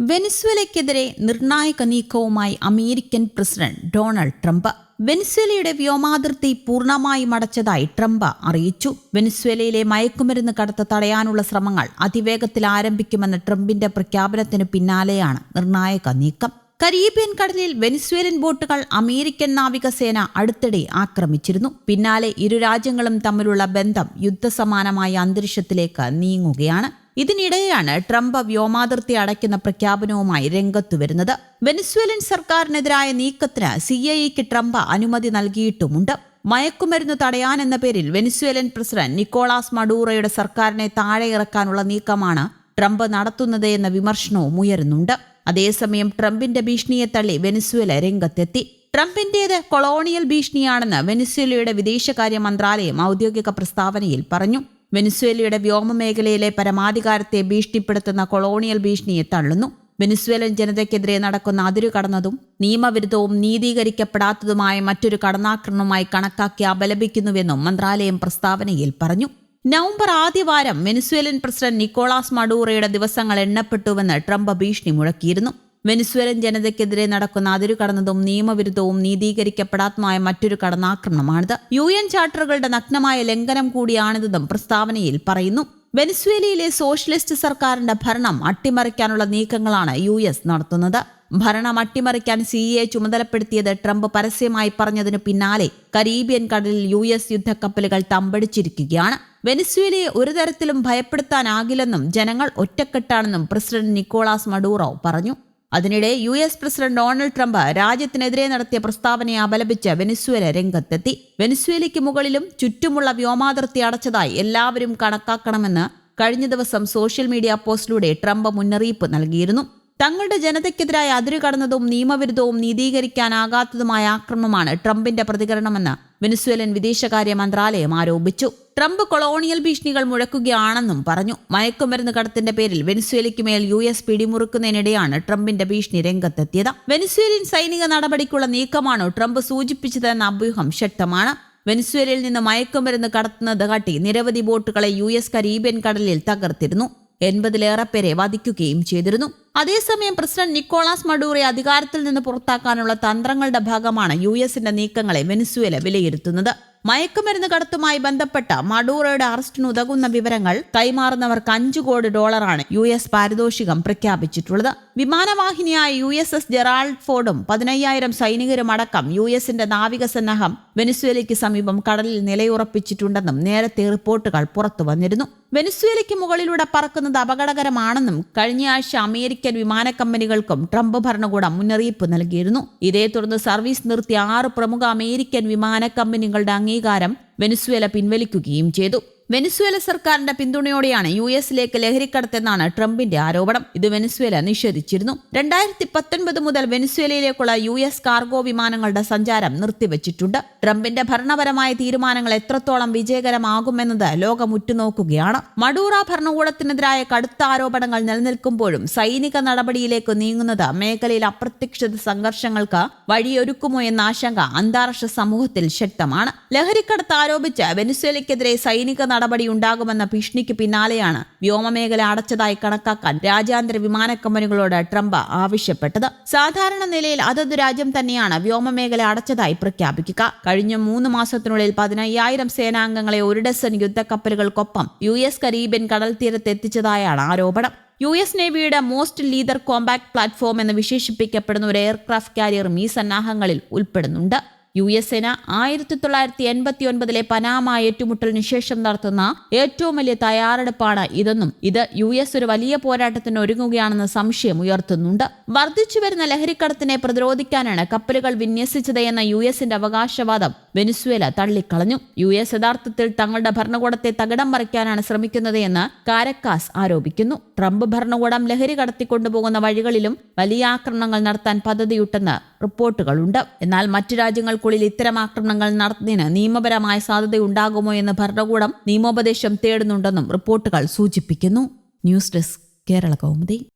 വെനിസ്വേലയ്ക്കെതിരെ നിർണായക നീക്കവുമായി American president Donald Trump. വെനിസ്വേലയുടെ വ്യോമാതിർത്തി പൂർണമായും മടച്ചതായി ട്രംപ് അറിയിച്ചു. വെനിസ്വേലയിലെ മയക്കുമരുന്ന് കടത്ത് തടയാനുള്ള ശ്രമങ്ങൾ അതിവേഗത്തിൽ ആരംഭിക്കുമെന്ന ട്രംപിന്റെ പ്രഖ്യാപനത്തിന് പിന്നാലെയാണ് നിർണായക നീക്കം. കരീബിയൻ കടലിൽ വെനിസ്വേലൻ ബോട്ടുകൾ അമേരിക്കൻ നാവികസേന അടുത്തിടെ ആക്രമിച്ചിരുന്നു. പിന്നാലെ ഇരു രാജ്യങ്ങളും തമ്മിലുള്ള ബന്ധം യുദ്ധസമാനമായ അന്തരീക്ഷത്തിലേക്ക് നീങ്ങുകയാണ്. ഇതിനിടെയാണ് ട്രംപ് വ്യോമാതിർത്തി അടയ്ക്കുന്ന പ്രഖ്യാപനവുമായി രംഗത്തു വരുന്നത്. വെനസ്വേലൻ സർക്കാരിനെതിരായ നീക്കത്തിന് സി ഐക്ക് ട്രംപ് അനുമതി നൽകിയിട്ടുമുണ്ട്. മയക്കുമരുന്ന് തടയാൻ എന്ന പേരിൽ വെനിസ്വേലൻ പ്രസിഡന്റ് നിക്കോളാസ് മഡൂറയുടെ സർക്കാരിനെ താഴെ ഇറക്കാനുള്ള നീക്കമാണ് ട്രംപ് നടത്തുന്നത് എന്ന വിമർശനവും ഉയരുന്നുണ്ട്. അതേസമയം ട്രംപിന്റെ ഭീഷണിയെ തള്ളി വെനിസ്വേല രംഗത്തെത്തി. ട്രംപിന്റേത് കൊളോണിയൽ ഭീഷണിയാണെന്ന് വെനിസ്വേലയുടെ വിദേശകാര്യ മന്ത്രാലയം ഔദ്യോഗിക പ്രസ്താവനയിൽ പറഞ്ഞു. വെനിസ്വേലയുടെ വ്യോമ മേഖലയിലെ പരമാധികാരത്തെ ഭീഷണിപ്പെടുത്തുന്ന കൊളോണിയൽ ഭീഷണിയെ തള്ളുന്നു. വെനിസ്വേലൻ ജനതയ്ക്കെതിരെ നടക്കുന്ന അതിരു കടന്നതും നിയമവിരുദ്ധവും നീതീകരിക്കപ്പെടാത്തതുമായ മറ്റൊരു കടന്നാക്രമണമായി കണക്കാക്കി അപലപിക്കുന്നുവെന്നും മന്ത്രാലയം പ്രസ്താവനയിൽ പറഞ്ഞു. നവംബർ ആദ്യവാരം വെനിസ്വേലൻ പ്രസിഡന്റ് നിക്കോളാസ് മഡൂറയുടെ ദിവസങ്ങൾ എണ്ണപ്പെട്ടുവെന്ന് ട്രംപ് ഭീഷണി മുഴക്കിയിരുന്നു. വെനിസ്വേലൻ ജനതയ്ക്കെതിരെ നടക്കുന്ന അതിരു കടന്നതും നിയമവിരുദ്ധവും നീതീകരിക്കപ്പെടാത്തതുമായ മറ്റൊരു കടന്നാക്രമണമാണിത്. യു എൻ ചാർട്ടറുകളുടെ നഗ്നമായ ലംഘനം കൂടിയാണിതെന്നും പ്രസ്താവനയിൽ പറയുന്നു. വെനിസ്വേലയിലെ സോഷ്യലിസ്റ്റ് സർക്കാരിന്റെ ഭരണം അട്ടിമറിക്കാനുള്ള നീക്കങ്ങളാണ് യു എസ് നടത്തുന്നത്. ഭരണം അട്ടിമറിക്കാൻ സി എ ചുമതലപ്പെടുത്തിയത് ട്രംപ് പരസ്യമായി പറഞ്ഞതിനു പിന്നാലെ കരീബിയൻ കടലിൽ യു എസ് യുദ്ധക്കപ്പലുകൾ തമ്പടിച്ചിരിക്കുകയാണ്. വെനിസ്വേലയെ ഒരു തരത്തിലും ഭയപ്പെടുത്താനാകില്ലെന്നും ജനങ്ങൾ ഒറ്റക്കെട്ടാണെന്നും പ്രസിഡന്റ് നിക്കോളാസ് മഡൂറോ പറഞ്ഞു. അതിനിടെ U S president Donald Trump രാജ്യത്തിനെതിരെ നടത്തിയ പ്രസ്താവനയെ അപലപിച്ച് വെനിസ്വേല രംഗത്തെത്തി. വെനിസ്വേലയ്ക്ക് മുകളിലും ചുറ്റുമുള്ള വ്യോമാതിർത്തി അടച്ചതായി എല്ലാവരും കണക്കാക്കണമെന്ന് കഴിഞ്ഞ ദിവസം സോഷ്യൽ മീഡിയ പോസ്റ്റിലൂടെ ട്രംപ് മുന്നറിയിപ്പ് നൽകിയിരുന്നു. തങ്ങളുടെ ജനതയ്ക്കെതിരായ അതിരു കടന്നതും നിയമവിരുദ്ധവും നീതീകരിക്കാനാകാത്തതുമായ ആക്രമണമാണ് ട്രംപിന്റെ പ്രതികരണമെന്ന് വെനസ്വേലൻ വിദേശകാര്യ മന്ത്രാലയം ആരോപിച്ചു. ട്രംപ് കൊളോണിയൽ ഭീഷണികൾ മുഴക്കുകയാണെന്നും പറഞ്ഞു. മയക്കുമരുന്ന് കടത്തിന്റെ പേരിൽ വെനിസ്വേലയ്ക്ക് മേൽ യു എസ് പിടിമുറുക്കുന്നതിനിടെയാണ് ട്രംപിന്റെ ഭീഷണി രംഗത്തെത്തിയത്. വെനിസ്വേലിയൻ സൈനിക നടപടിക്കുള്ള നീക്കമാണോ ട്രംപ് സൂചിപ്പിച്ചതെന്ന അഭ്യൂഹം ശക്തമാണ്. വെനിസ്വേലയിൽ നിന്ന് മയക്കുമരുന്ന് കടത്തുന്നത് കാട്ടി നിരവധി ബോട്ടുകളെ യു എസ് കരീബിയൻ കടലിൽ തകർത്തിരുന്നു. എൺപതിലേറെ പേരെ വധിക്കുകയും ചെയ്തിരുന്നു. അതേസമയം പ്രസിഡന്റ് നിക്കോളാസ് മഡൂറെ അധികാരത്തിൽ നിന്ന് പുറത്താക്കാനുള്ള തന്ത്രങ്ങളുടെ ഭാഗമാണ് യു എസിന്റെ നീക്കങ്ങളെ വെനിസുവേല വിലയിരുത്തുന്നത്. മയക്കുമരുന്ന് കടത്തുമായി ബന്ധപ്പെട്ട മഡൂറയുടെ അറസ്റ്റിന് ഉതകുന്ന വിവരങ്ങൾ കൈമാറുന്നവർക്ക് അഞ്ചു കോടി ഡോളറാണ് യു എസ് പാരിതോഷികം പ്രഖ്യാപിച്ചിട്ടുള്ളത്. വിമാനവാഹിനിയായ യു എസ് എസ് ജെറാൾഡ് ഫോർഡും പതിനയ്യായിരം സൈനികരും അടക്കം യു എസിന്റെ നാവിക സന്നാഹം വെനിസ്വേലയ്ക്ക് സമീപം കടലിൽ നിലയുറപ്പിച്ചിട്ടുണ്ടെന്നും നേരത്തെ റിപ്പോർട്ടുകൾ പുറത്തു വന്നിരുന്നു. വെനിസ്വേലയ്ക്ക് മുകളിലൂടെ പറക്കുന്നത് അപകടകരമാണെന്നും കഴിഞ്ഞയാഴ്ച അമേരിക്കൻ വിമാന കമ്പനികൾക്കും ട്രംപ് ഭരണകൂടം മുന്നറിയിപ്പ് നൽകിയിരുന്നു. ഇതേ തുടർന്ന് സർവീസ് നിർത്തിയ ആറ് പ്രമുഖ അമേരിക്കൻ വിമാന കമ്പനികളുടെ അംഗീകാരം വെനിസ്വേല പിൻവലിക്കുകയും ചെയ്തു. വെനിസ്വേല സർക്കാരിന്റെ പിന്തുണയോടെയാണ് യു എസിലേക്ക് ലഹരിക്കടത്തെന്നാണ് ട്രംപിന്റെ ആരോപണം. ഇത് വെനിസ്വേല നിഷേധിച്ചിരുന്നു. രണ്ടായിരത്തി പത്തൊൻപത് മുതൽ വെനിസ്വേലയിലേക്കുള്ള യു എസ് കാർഗോ വിമാനങ്ങളുടെ സഞ്ചാരം നിർത്തിവച്ചിട്ടുണ്ട്. ട്രംപിന്റെ ഭരണപരമായ തീരുമാനങ്ങൾ എത്രത്തോളം വിജയകരമാകുമെന്നത് ലോകം ഉറ്റുനോക്കുകയാണ്. മഡൂറ ഭരണകൂടത്തിനെതിരായ കടുത്ത ആരോപണങ്ങൾ നിലനിൽക്കുമ്പോഴും സൈനിക നടപടിയിലേക്ക് നീങ്ങുന്നത് മേഖലയിൽ അപ്രത്യക്ഷിത സംഘർഷങ്ങൾക്ക് വഴിയൊരുക്കുമോ എന്ന ആശങ്ക അന്താരാഷ്ട്ര സമൂഹത്തിൽ ശക്തമാണ്. ലഹരിക്കടത്ത് ആരോപിച്ച് വെനിസ്വേലയ്ക്കെതിരെ സൈനിക നടപടി ഉണ്ടാകുമെന്ന ഭീഷണിക്ക് പിന്നാലെയാണ് വ്യോമമേഖല അടച്ചതായി കണക്കാക്കാൻ രാജ്യാന്തര വിമാന കമ്പനികളോട് ട്രംപ് ആവശ്യപ്പെട്ടത്. സാധാരണ നിലയിൽ അതത് രാജ്യം തന്നെയാണ് വ്യോമമേഖല അടച്ചതായി പ്രഖ്യാപിക്കുക. കഴിഞ്ഞ മൂന്ന് മാസത്തിനുള്ളിൽ പതിനയ്യായിരം സേനാംഗങ്ങളെ ഒരു ഡസൻ യുദ്ധക്കപ്പലുകൾക്കൊപ്പം യു എസ് കരീബിയൻ കടൽ തീരത്ത് എത്തിച്ചതായാണ് ആരോപണം. യു എസ് നേവിയുടെ മോസ്റ്റ് ലീഡർ കോമ്പാക്ട് പ്ലാറ്റ്ഫോം എന്ന് വിശേഷിപ്പിക്കപ്പെടുന്ന ഒരു എയർക്രാഫ്റ്റ് കാരിയറും ഈ സന്നാഹങ്ങളിൽ ഉൾപ്പെടുന്നുണ്ട്. യു എസ് സേന ആയിരത്തി തൊള്ളായിരത്തി എൺപത്തി ഒൻപതിലെ പനാമ ഏറ്റുമുട്ടലിന് ശേഷം നടത്തുന്ന ഏറ്റവും വലിയ തയ്യാറെടുപ്പാണ് ഇതെന്നും ഇത് യു എസ് ഒരു വലിയ പോരാട്ടത്തിന് ഒരുങ്ങുകയാണെന്ന സംശയം ഉയർത്തുന്നുണ്ട്. വർദ്ധിച്ചു വരുന്ന ലഹരിക്കടത്തിനെ പ്രതിരോധിക്കാനാണ് കപ്പലുകൾ വിന്യസിച്ചത് എന്ന യു എസിന്റെ അവകാശവാദം വെനിസ്വേല തള്ളിക്കളഞ്ഞു. യു എസ് യഥാർത്ഥത്തിൽ തങ്ങളുടെ ഭരണകൂടത്തെ തകിടം മറിക്കാനാണ് ശ്രമിക്കുന്നത് എന്ന് കാരക്കാസ് ആരോപിക്കുന്നു. ട്രംപ് ഭരണകൂടം ലഹരി കടത്തിക്കൊണ്ടുപോകുന്ന വഴികളിലും വലിയ ആക്രമണങ്ങൾ നടത്താൻ പദ്ധതിയുട്ടെന്ന് റിപ്പോർട്ടുകളുണ്ട്. എന്നാൽ മറ്റു രാജ്യങ്ങൾക്കുള്ളിൽ ഇത്തരം ആക്രമണങ്ങൾ നടത്തുന്നതിന് നിയമപരമായ സാധ്യതയുണ്ടാകുമോ എന്ന് ഭരണകൂടം നിയമോപദേശം തേടുന്നുണ്ടെന്നും റിപ്പോർട്ടുകൾ സൂചിപ്പിക്കുന്നു. News desk Kerala Kaumudi.